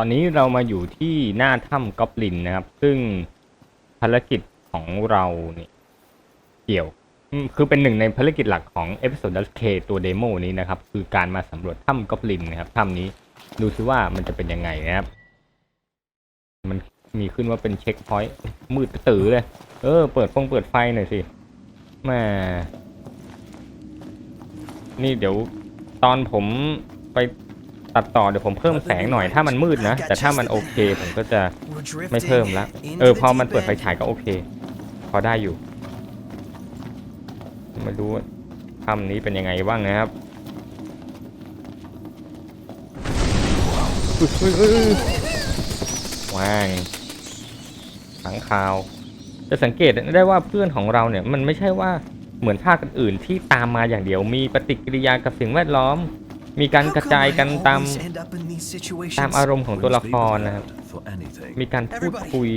อนนี้เรามาอยู่ที่หน้าถ้ำกอบลินนะครับ ซึ่งภารกิจของเราเนี่ยเกี่ยว คือเป็นหนึ่งในภารกิจหลักของ Episode K ตัวเดโมนี้นะครับ คือการมาสำรวจถ้ำกอบลินนะครับถ้ำนี้ดูซิว่ามันจะเป็นยังไงนะครับ มันมีขึ้นว่าเป็นเช็คพอยต์มืดตื่อเลย เออ เปิดฟงเปิดไฟหน่อยสิแม่นี่เดี๋ยวตอนผมไป ตัดต่อเดี๋ยวผมเพิ่มแสงหน่อยถ้ามันมืดนะ แต่ถ้ามันโอเคผมก็จะไม่เพิ่มละเออพอมันเปิดไฟฉายก็โอเค พอได้อยู่ มาดูถ้ำนี้เป็นยังไงบ้างนะครับว่างขังคาวจะสังเกตได้ว่าเพื่อนของเราเนี่ยมันไม่ใช่ว่าเหมือนภาคอื่นที่ตามมาอย่างเดียวมีปฏิกิริยากับสิ่งแวดล้อม มีการกระจายกันตามตามอารมณ์ของตัวละครนะครับ มีการพูดคุย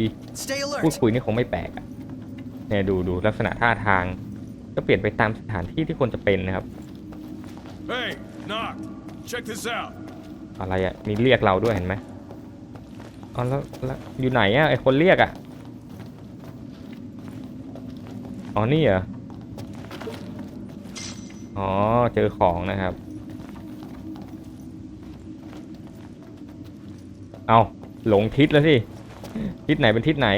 พูดคุยนี่คงไม่แปลกอะเนี่ยดูดูลักษณะท่าทาง ก็เปลี่ยนไปตามสถานที่ที่ควรจะเป็นนะครับ Hey, knock. Check this out. อะไรอะ่ะมีเรียกเราด้วยเห็นไหมอ๋อแล้วแล้วอยู่ไหนอะ่ะไอคนเรียกอะ่ะอ๋อนี่เหรอ อ๋อเจอของนะครับ เอาหลงทิศแล้วสิทิศไหนเป็นทิศไหน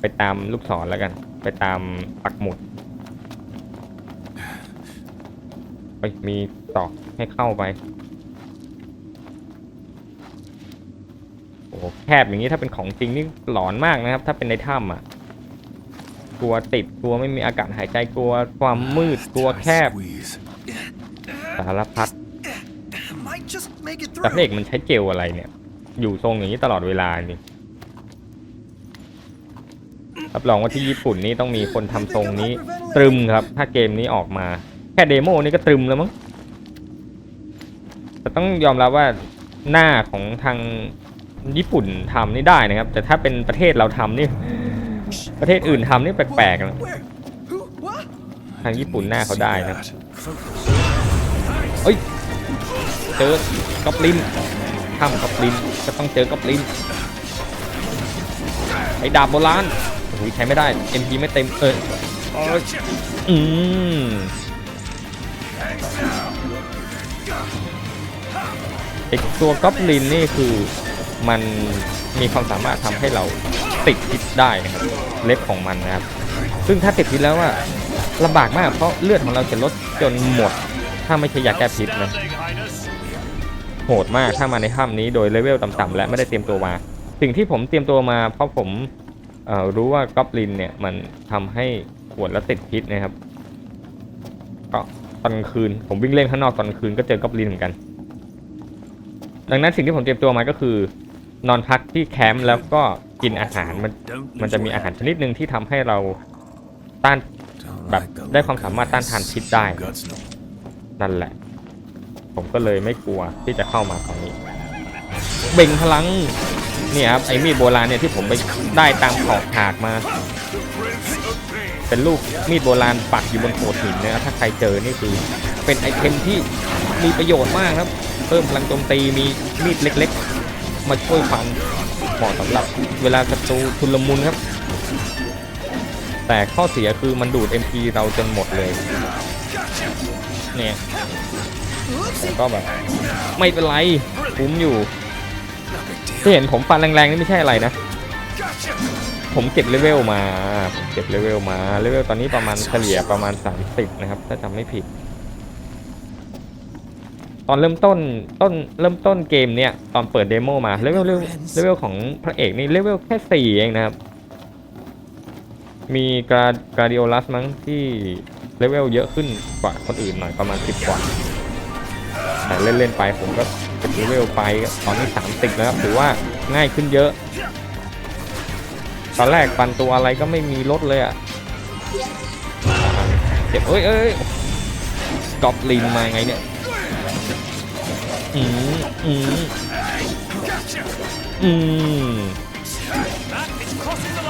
ไปตามลูกศรแล้วกัน ไปตามปักหมุดไปมีตอกให้เข้าไปโอ้โหแคบอย่างนี้ถ้าเป็นของจริงนี่หลอนมากนะครับ ถ้าเป็นในถ้ำอะกลัวติดกลัวไม่มีอากาศหายใจกลัวความมืดกลัวแคบสารพัดแต่พระเอกมันใช้เจลอะไรเนี่ย อยู่ทรงอย่างนี้ตลอดเวลานี่รับรองว่าที่ญี่ปุ่นนี่ต้องมีคนทำทรงนี้ตรึมครับ ถ้าเกมนี้ออกมา แค่เดโมนี่ก็ตรึมแล้วมั้งแต่ต้องยอมรับว่าหน้าของทางญี่ปุ่นทำนี่ได้นะครับ แต่ถ้าเป็นประเทศเราทำนี่ ประเทศอื่นทำนี่แปลกๆนะทางญี่ปุ่นหน้าเขาได้นะเอ้ยเจอกอบลินถ้ำกอบลิน ก็ต้องเจอกอบลินไอ้ดาบโบราณโอ้โหใช้ไม่ได้ MP ไม่เต็มเอออยอืมไอตัวกอบลินนี่คือมันมีความสามารถทำให้เราติดพิษได้นะครับเล็บของมันนะครับ ซึ่งถ้าติดพิษแล้วว่าลำบากมากเพราะเลือดของเราจะลดจนหมด ถ้าไม่ใช่ยาแก้พิษนะ โหดมากถ้ามาในถ้ำนี้โดยเลเวลต่ำๆและไม่ได้เตรียมตัวมา สิ่งที่ผมเตรียมตัวมาเพราะผมรู้ว่ากอบลินเนี่ยมันทำให้ปวดและติดพิษนะครับก็ตอนคืน ผมวิ่งเล่นข้างนอกตอนคืนก็เจอกอบลินเหมือนกัน ดังนั้นสิ่งที่ผมเตรียมตัวมาก็คือ นอนพักที่แคมป์แล้วก็กินอาหารมันมันจะมีอาหารชนิดหนึ่งที่ทำให้เราต้านแบบได้ความสามารถต้านทานพิษได้ นั่นแหละ ผมก็เลยไม่กลัวที่จะเข้ามาตรงนี้ เบ่งพลังเนี่ยครับไอ้มีดโบราณเนี่ยที่ผมไปได้ตามขอบถากมา เป็นลูกมีดโบราณปักอยู่บนโขดหินนะครับถ้าใครเจอนี่คือ เป็นไอเทมที่มีประโยชน์มากครับ เพิ่มพลังโจมตีมีมีดเล็กๆ มาช่วยฟันเหมาะสำหรับเวลาศัตรูทุลมุนครับ แต่ข้อเสียคือมันดูด MP เราจนหมดเลย เนี่ย แต่ก็แบบไม่เป็นไรคุ้มอยู่ที่เห็นผมฟันแรงๆนี่ไม่ใช่อะไรนะ ผมเก็บเลเวลมาผมเก็บเลเวลมาเลเวลตอนนี้ประมาณเฉลี่ยประมาณ 30 นะครับ ถ้าจำไม่ผิด ตอนเริ่มต้นต้นเริ่มต้นเกมเนี่ยตอนเปิดเดโมมาเลเวลเลเวลของพระเอกนี่เลเวลแค่4เองนะครับ มีกรากาดิโอลัสมั้งที่เลเวลเยอะขึ้นกว่าคนอื่นหน่อยประมาณ10กว่า แต่เล่นๆไปผมก็เลเวลไปตอนนี้30แล้วครับถือว่าง่ายขึ้นเยอะ ตอนแรกปันตัวอะไรก็ไม่มีลดเลยอะ่ะเจ็บเอ้ยเอ้ยกอบลินมาไงเนี่ยอืมอืมอืม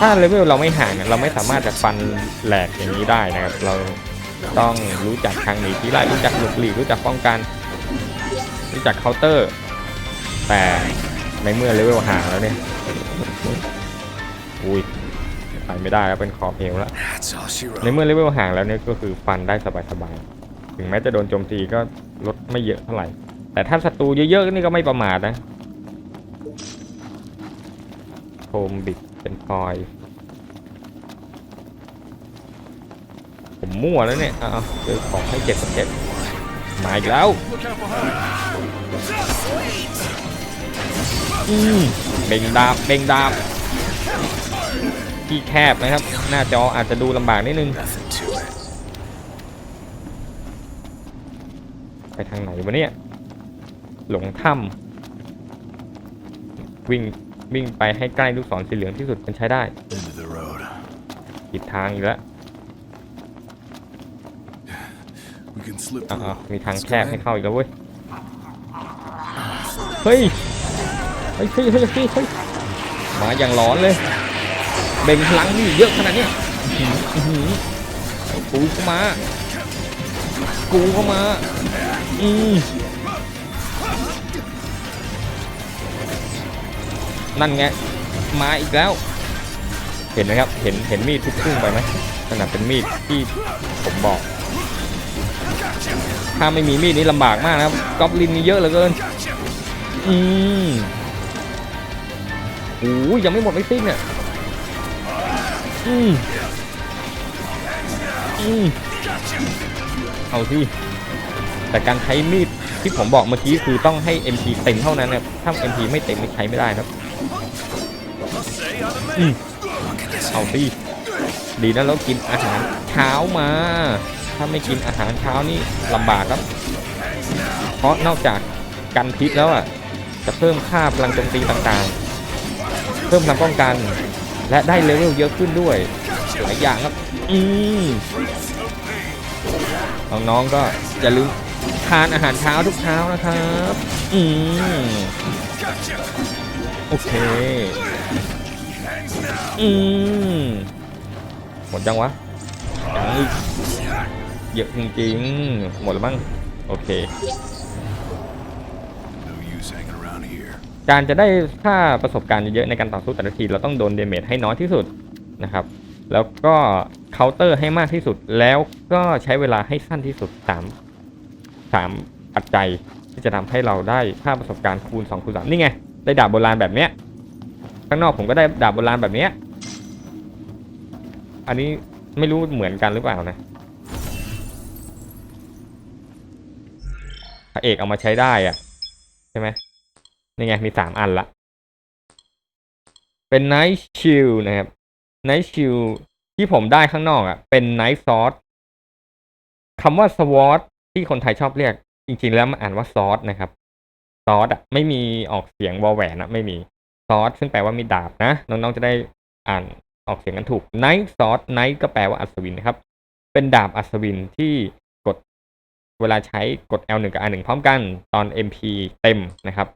ถ้าเลเวลเราไม่ห่างเราไม่สามารถจะฟันแหลกอย่างนี้ได้นะครับ เราต้องรู้จักทางหนีทีไล่รู้จักหลบหลีกรู้จักป้องกัน จักเคาน์เตอร์ แต่ในเมื่อเลเวลห่างแล้วเนี่ย อุ้ยไปไม่ได้แล้วเป็นขอบเหวแล้ว ในเมื่อเลเวลห่างแล้วเนี่ยก็คือฟันได้สบายๆ ถึงแม้จะโดนโจมตีก็ลดไม่เยอะเท่าไหร่ แต่ถ้าศัตรูเยอะๆนี่ก็ไม่ประมาทนะโคมบิดเป็นฟอย ผมมั่วแล้วเนี่ย อ้าวเจอของให้เจ็ดกับเจ็ด มาอีกแล้วอืมเบ่งดาบเบ่งดาบที่แคบนะครับ หน้าจออาจจะดูลำบากนิดนึง ไปทางไหนวะเนี่ย หลงถ้ำวิ่งวิ่งไปให้ใกล้ลูกศรสีเหลืองที่สุดมันใช้ได้ผิดทางอีกแล้ว We can slip อ่า through. มีทาง Let's แค go บให้ in. เข้าอีกแล้วเว้ย เฮ้ย เฮ้ยเฮ้ยเฮ้ยเฮ้ยเฮ้ยมาอย่างร้อนเลย เบ่งพลังนี่เยอะขนาดเนี้ยอื้อหืออื้อหือกูเข้ามา กูเข้ามา อืมนั่นไง มาอีกแล้ว เห็นไหมครับ เห็น เห็นมีดทุกพุ่งไปไหมขนาดเป็นมีดที่ผมบอก ถ้าไม่มีมีดนี่ลำบากมากนะครับก๊อบลินมีเยอะเหลือเกิน อืมโอ้ยยังไม่หมดไม่สิ้นเนี่ย อืมอืมเอาสิแต่การใช้มีดที่ผมบอกเมื่อกี้คือต้องให้ MP เต็มเท่านั้นนะถ้า MP ไม่เต็มนี่ใช้ไม่ได้นะครับ อืมเอาสิดีนะเรากินอาหารเช้ามา ถ้าไม่กินอาหารเช้านี่ลำบากครับ เพราะนอกจากกันพิษแล้วอะ จะเพิ่มค่าพลังโจมตีต่างๆ เพิ่มพลังป้องกัน และได้เลเวลเยอะขึ้นด้วย หลายอย่างครับ อืมน้องๆก็อย่าลืมทานอาหารเช้าทุกเช้านะครับ อืมโอเค อืมหมดยังวะยังอีก เยอะจริงๆ หมดแล้วมั้งโอเค No use hanging around here. การจะได้ค่าประสบการณ์เยอะๆในการต่อสู้แต่ละทีเราต้องโดนเดเมจให้น้อยที่สุดนะครับ แล้วก็เคาน์เตอร์ให้มากที่สุด แล้วก็ใช้เวลาให้สั้นที่สุดสามสามปัจจัยที่จะทำให้เราได้ค่าประสบการณ์คูณ2คูณ3นี่ไง ได้ดาบโบราณแบบเนี้ยข้างนอกผมก็ได้ดาบโบราณแบบเนี้ยอันนี้ไม่รู้เหมือนกันหรือเปล่านะ พระเอกเอามาใช้ได้อะใช่ไหมนี่ไงมีสามอันละ เป็น Night Shield นะครับ Night Shield ที่ผมได้ข้างนอกอะ่ะ เป็น Night Sword คำว่า Sword ที่คนไทยชอบเรียก จริง ๆ แล้วมันอ่านว่า Sword นะครับ Sword อะไม่มีออกเสียงวอแหวนอะไม่มี Sword ซึ่งแปลว่ามีดาบนะ น้องๆจะได้อ่านออกเสียงกันถูก Night Sword Night ก็แปลว่าอัศวินนะครับ เป็นดาบอัศวินที่ เวลาใช้กด L1 กับ R1 พร้อมกันตอน MP เต็มนะครับ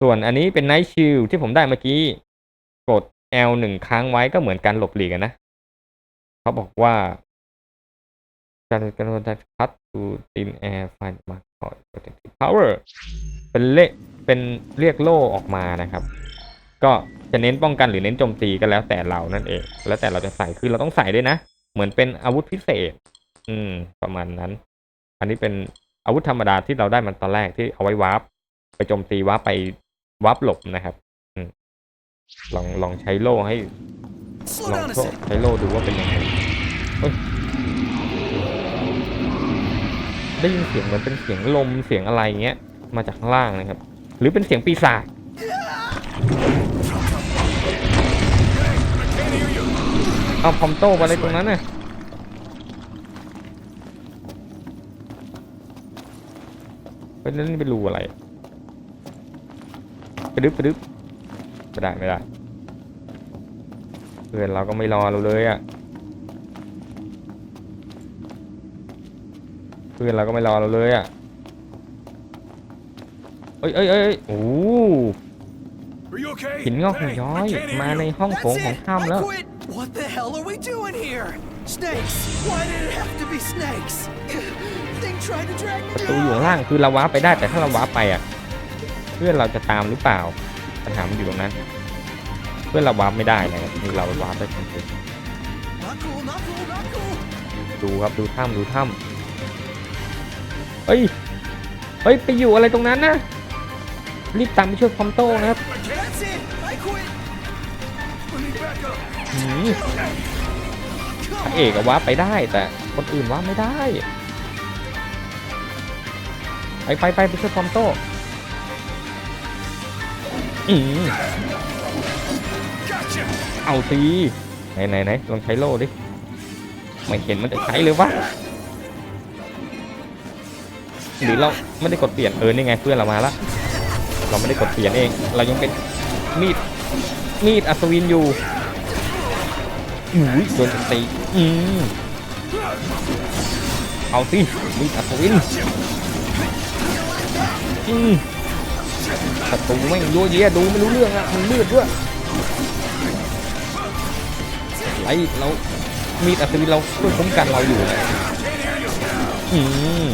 ส่วนอันนี้เป็น Night Shield ที่ผมได้เมื่อกี้ กด L หนึ่งค้างไว้ก็เหมือนการหลบหลีกนะ เขาบอกว่าการการโดนพัด to thin air find mark for protective power เป็นเลเป็นเรียกโล่ออกมานะครับ ก็จะเน้นป้องกันหรือเน้นโจมตีก็แล้วแต่เรานั่นเอง แล้วแต่เราจะใส่คือเราต้องใส่ด้วยนะ เหมือนเป็นอาวุธพิเศษ อืม ประมาณนั้น อันนี้เป็นอาวุธธรรมดาที่เราได้มันตอนแรกที่เอาไว้วาร์ปไปโจมตีวาร์ปไปวาร์ปหลบนะครับอืมลองลองใช้โล่ให้ Slow ลอง down a โทษ sec. ใช้โล่ดูว่าเป็นยังไงเฮ้ยได้ยินเสียงเหมือนเป็นเสียงลมเสียงอะไรเงี้ย มาจากข้างล่างนะครับ หรือเป็นเสียงปีศาจเอาพอมโต้ไปอะไรตรงนั้นน่ะ เป็นนั่นเป็นรูอะไรไปดึ๊บไปดึ๊บไม่ได้ไม่ได้เพื่อนเราก็ไม่รอเราเลยอะ่ะเพื่อนเราก็ไม่รอเราเลยอะ่ะเอ้ยเอ้ยเอ้ยโอ้ Are you okay? หินงอกหิน Hey, ย้อย I can't hear มาใน you. ห้องโถง That's ของ it. ถ้ำแล้ว I quit. What the hell are we doing here? Snakes. Why did it have to be snakes? ประตูอยู่ข้างล่างคือเราว้าไปได้แต่ถ้าเราว้าไปอะ เพื่อนเราจะตามหรือเปล่าปัญหามันอยู่ตรงนั้น เพื่อนเราว้าไม่ได้นะครับนี่เราว้าร์ปคนเดียวดูครับดูถ้ำดูถ้ำเฮ้ยเฮ้ยไปอยู่อะไรตรงนั้นนะรีบตามไปช่วยคอมโต้นะครับอืมพระเอกอะวาไปได้แต่คนอื่นวาไม่ได้ ไปไปไปไปช่วยคอมโต้อืมเอาสิไหนไหนไหนลองใช้โล่ดิ ไม่เห็นมันจะใช้เลยวะหรือเราไม่ได้กดเปลี่ยนเออนี่ไงเพื่อนเรามาละเราไม่ได้กดเปลี่ยนเอง เรายังเป็นมีดมีดอัศวินอยู่อุ้ยโดนตีอืมเอาสิมีดอัศวิน อืมศัตรูแม่งยัวเยียดูไม่รู้เรื่องอะมันมืดด้วยไรเรามีดอัศวินเราช่วยคุ้มกันเราอยู่นะอืม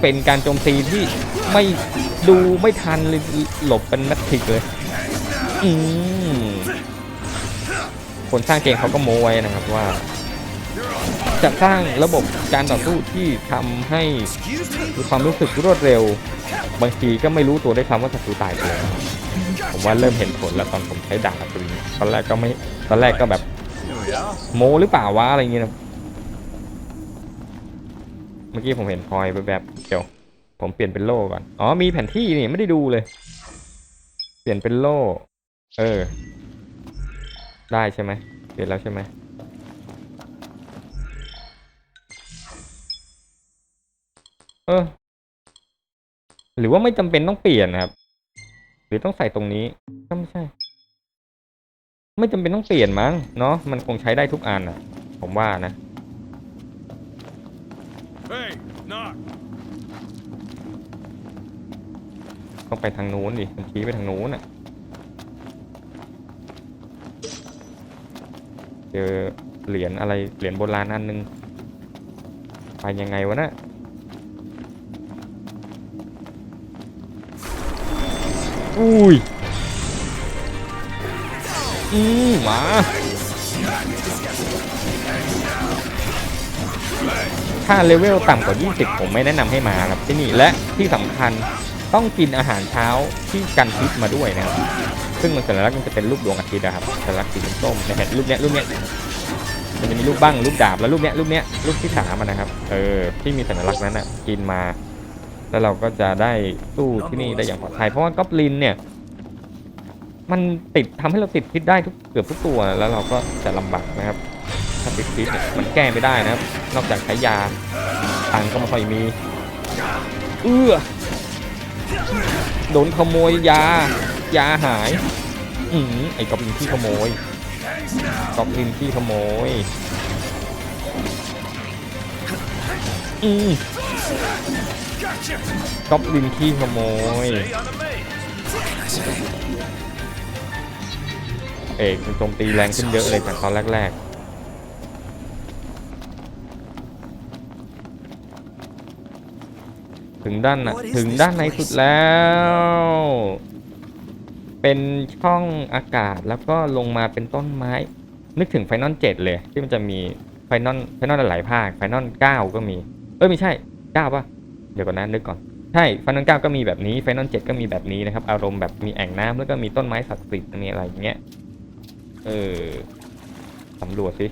เป็นการโจมตีที่ไม่ดูไม่ทันเลยหลบเป็นนักทิกเลย อืมคนสร้างเกมเขาก็โม้ไว้นะครับว่า จะสร้างระบบการต่อสู้ที่ทำให้มีความรู้สึกรวดเร็ว บางทีก็ไม่รู้ตัวได้วยซ้ำว่าศัตรูตายไปแล้วผมว่าเริ่มเห็นผลแล้วตอนผมใช้ดาบอัศวินตอนแรกก็ไม่ตอนแรกก็แบบโมหรือเปล่าวะอะไรอย่างเงี้ยนะเมื่อกี้ผมเห็นพลอยแบบเดี๋ยว ผมเปลี่ยนเป็นโล่ก่อนอ๋อมีแผนที่นี่ไม่ได้ดูเลย เปลี่ยนเป็นโล่ เออ ได้ใช่ไหมเปลี่ยนแล้วใช่ไหม เออ หรือว่าไม่จำเป็นต้องเปลี่ยนนะครับ หรือต้องใส่ตรงนี้ก็ไม่ใช่ ไม่จำเป็นต้องเปลี่ยนมั้งเนาะมันคงใช้ได้ทุกอันอะ ผมว่านะ Hey, knock. ต้องไปทางนู้นดิมันชี้ไปทางนู้นอะ เจอเหรียญอะไรเหรียญโบราณอันนึง ไปยังไงวะนะ อุ้ยอืมมาถ้าเลเวลต่ำกว่า 20 ผมไม่แนะนำให้มาครับที่นี่และที่สำคัญต้องกินอาหารเช้าที่กันพิษมาด้วยนะครับซึ่งมันสัญลักษณ์มันจะเป็นรูปดวงอาทิตย์นะครับสัญลักษณ์สีส้มนะฮะรูปเนี้ยรูปเนี้ยมันจะมีรูปบ้างรูปดาบแล้วรูปเนี้ยรูปเนี้ยรูปที่ขามันนะครับ เออที่มีสัญลักษณ์นั้นอะกินมา แล้วเราก็จะได้สู้ที่นี่ได้อย่างปลอดภัยเพราะว่าก๊อบลินเนี่ย มันติดทำให้เราติดพิษได้ทุกเกือบทุกตัวแล้วเราก็จะลำบากนะครับ ถ้าติดพิษเนี่ยมันแก้ไม่ได้นะครับ นอกจากใช้ยาตังก็ไม่ค่อยมี เอื้อโดนขโมยยายาหายอืมไอ้กอบลินที่ขโมยกอบลินที่ขโมยอืม กอบลินที่ขโมย Stay on the main. เอกมันโจมตีแรงขึ้นเยอะเลยจากตอนแรกๆถึงด้านนะถึงด้านในสุดแล้ว เป็นช่องอากาศแล้วก็ลงมาเป็นต้นไม้ นึกถึงไฟนอลเจ็ดเลย ที่มันจะมีไฟนอลไฟนอลหลายภาคไฟนอลเก้าก็มี เอ้ยไม่ใช่เก้าป่ะ เดี๋ยวก่อนนะนึกก่อน ใช่ไฟนอลเก้าก็มีแบบนี้ไฟนอลเจ็ดก็มีแบบนี้นะครับ อารมณ์แบบมีแอ่งน้ำแล้วก็มีต้นไม้ศักดิ์สิทธิ์มีอะไรอย่างเงี้ย เออสำรวจสิ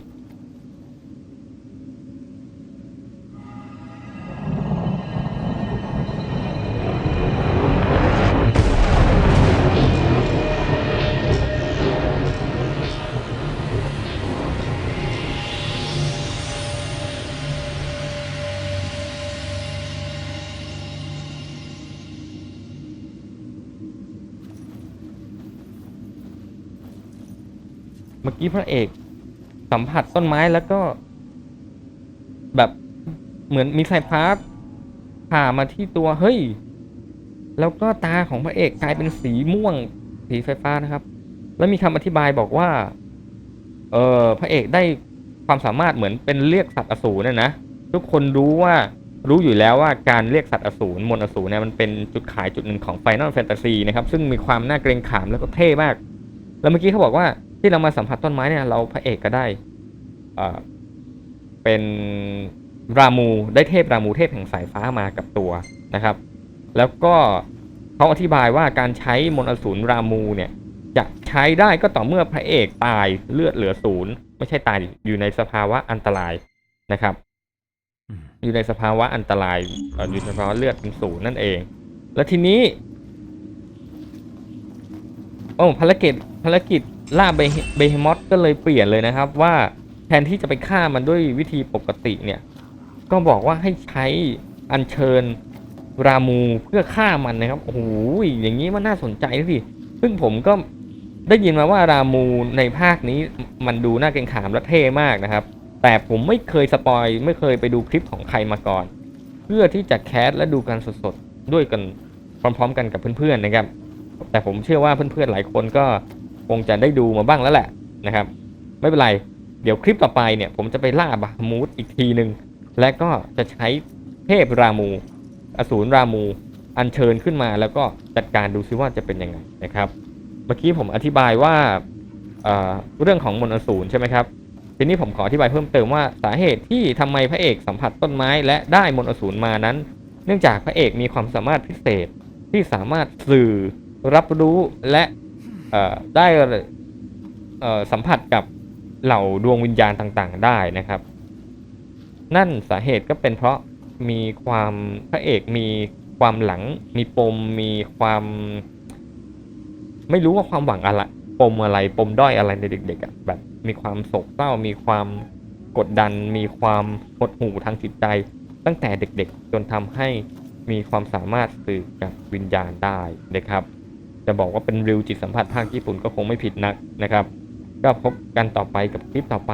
เมื่อกี้พระเอก สัมผัสต้นไม้แล้วก็ แบบเหมือนมีสายพาร์ทผ่ามาที่ตัวเฮ้ย แล้วก็ตาของพระเอกกลายเป็นสีม่วง สีไฟฟ้านะครับ แล้วมีคำอธิบายบอกว่า เออพระเอกได้ความสามารถเหมือนเป็นเรียกสัตว์อสูรนะนะทุกคนรู้ว่ารู้อยู่แล้วว่าการเรียกสัตว์อสูรมนต์อสูรเนี่ยมันเป็นจุดขายจุดหนึ่งของ Final Fantasy นะครับ ซึ่งมีความน่าเกรงขามแล้วก็เท่มาก แล้วเมื่อกี้เขาบอกว่า ที่เรามาสัมผัสต้นไม้เนี่ยเราพระเอกก็ได้เอ่อเป็นรามูได้เทพรามูเทพแห่งสายฟ้ามากับตัวนะครับ แล้วก็เขาอธิบายว่าการใช้มนต์อสูรรามูเนี่ยจะใช้ได้ก็ต่อเมื่อพระเอกตายเลือดเหลือศูนย์ไม่ใช่ตายดิอยู่ในสภาวะอันตรายนะครับอยู่ในสภาวะอันตรายเอ่ออยู่ในสภาวะเลือดเป็นศูนย์นั่นเอง แล้วทีนี้โอ้ภารกิจภารกิจ ล่าเบเฮมอสก็เลยเปลี่ยนเลยนะครับว่าแทนที่จะไปฆ่ามันด้วยวิธีปกติเนี่ย ก็บอกว่าให้ใช้อัญเชิญรามูเพื่อฆ่ามันนะครับโอ้โหอย่างนี้มันน่าสนใจสิซึ่งผมก็ได้ยินมาว่ารามูในภาคนี้มันดูน่าเกรงขามและเท่มากนะครับ แต่ผมไม่เคยสปอยไม่เคยไปดูคลิปของใครมาก่อน เพื่อที่จะแคสและดูกันสดๆด้วยกันพร้อมๆ กันกับเพื่อนๆนะครับ แต่ผมเชื่อว่าเพื่อนๆหลายคนก็ คงจะได้ดูมาบ้างแล้วแหละนะครับ ไม่เป็นไร เดี๋ยวคลิปต่อไปเนี่ย ผมจะไปล่าบาฮามูดอีกทีหนึ่งและก็จะใช้เทพรามู อสูรรามู อัญเชิญขึ้นมาแล้วก็จัดการดูซิว่าจะเป็นยังไงนะครับ เมื่อกี้ผมอธิบายว่าเเรื่องของมนอสูรใช่ไหมครับทีนี้ผมขออธิบายเพิ่มเติมว่าสาเหตุที่ทำไมพระเอกสัมผัสต้นไม้และได้มนอสูรมานั้น เนื่องจากพระเอกมีความสามารถพิเศษที่สามารถสื่อรับรู้และ ได้สัมผัสกับเหล่าดวงวิญญาณต่างๆ ได้นะครับ นั่นสาเหตุก็เป็นเพราะมีความพระเอกมีความหลัง มีปม มีความ ไม่รู้ว่าความหวังอะไรปมอะไรปมด้อยอะไรในเด็กๆอะ่ะแบบมีความโศกเศร้า มีความกดดัน มีความหดหู่ทางจิตใจ ตั้งแต่เด็กๆ จนทำให้มีความสามารถสื่อกับวิญญาณได้นะครับ จะบอกว่าเป็นริวจิตสัมผัสภาคญี่ปุ่นก็คงไม่ผิดนักนะครับ ก็พบกันต่อไปกับคลิปต่อไป